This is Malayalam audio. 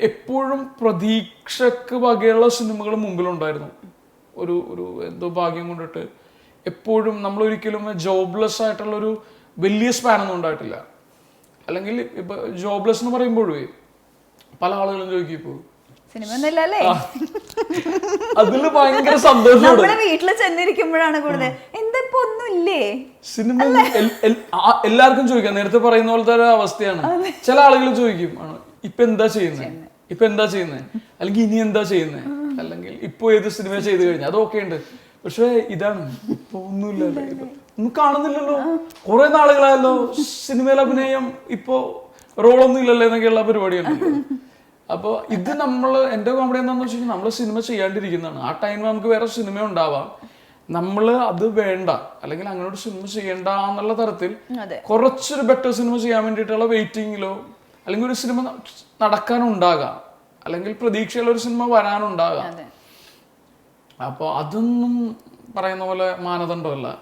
എപ്പോഴും പ്രതീക്ഷക്ക് വകയുള്ള സിനിമകൾ മുമ്പിലുണ്ടായിരുന്നു. ഒരു ഒരു എന്തോ ഭാഗ്യം കൊണ്ടിട്ട് എപ്പോഴും നമ്മൾ ഒരിക്കലും ജോബ്ലെസ് ആയിട്ടുള്ള ഒരു വലിയ സ്പാൻ ഒന്നും ഉണ്ടായിട്ടില്ല. അല്ലെങ്കിൽ ഇപ്പൊ ജോബ്ലെസ് എന്ന് പറയുമ്പോഴേ പല ആളുകളും ചോദിക്കും ഇപ്പോ സിനിമ ഒന്നുമില്ല അല്ലേ അതിൽ ഭയങ്കര വീട്ടിൽ ചെന്നിരിക്കുമ്പോഴാണ് കൂടുതൽ. ഒന്നുമില്ലേ? സിനിമ എല്ലാവർക്കും ചോദിക്കാം. നേരത്തെ പറയുന്ന പോലത്തെ അവസ്ഥയാണ്. ചില ആളുകൾ ചോദിക്കും ആണ് ഇപ്പൊ എന്താ ചെയ്യുന്നത് ഇപ്പൊ എന്താ ചെയ്യുന്നത് അല്ലെങ്കിൽ ഇനി എന്താ ചെയ്യുന്നത് അല്ലെങ്കിൽ ഇപ്പൊ ഏത് സിനിമ ചെയ്ത് കഴിഞ്ഞാൽ അതൊക്കെ ഉണ്ട്. പക്ഷെ ഇതാണ്. ഇപ്പൊ ഒന്നുമില്ല. ഒന്നും കാണുന്നില്ലല്ലോ. കുറെ നാളുകളായല്ലോ സിനിമയിൽ അഭിനയം ഇപ്പൊ റോളൊന്നും ഇല്ലല്ലോ എന്നൊക്കെയുള്ള പരിപാടിയാണ് അപ്പോൾ ഇത് നമ്മൾ എന്റെ കോമഡി എന്താണെന്ന് വെച്ച് കഴിഞ്ഞാൽ നമ്മൾ സിനിമ ചെയ്യാണ്ടിരിക്കുന്നതാണ്. ആ ടൈമിൽ നമുക്ക് വേറെ സിനിമ ഉണ്ടാവാം. നമ്മൾ അത് വേണ്ട. അല്ലെങ്കിൽ അങ്ങനെ ഒരു സിനിമ ചെയ്യണ്ട എന്നുള്ള തരത്തിൽ കുറച്ചൊരു ബെറ്റർ സിനിമ ചെയ്യാൻ വേണ്ടിയിട്ടുള്ള വെയിറ്റിങ്ങിലോ അല്ലെങ്കിൽ ഒരു സിനിമ നടക്കാനുണ്ടാകാം. അല്ലെങ്കിൽ പ്രതീക്ഷയുള്ള ഒരു സിനിമ വരാനുണ്ടാകാം. അപ്പോൾ അതൊന്നും പറയുന്ന പോലെ മാനദണ്ഡമല്ല.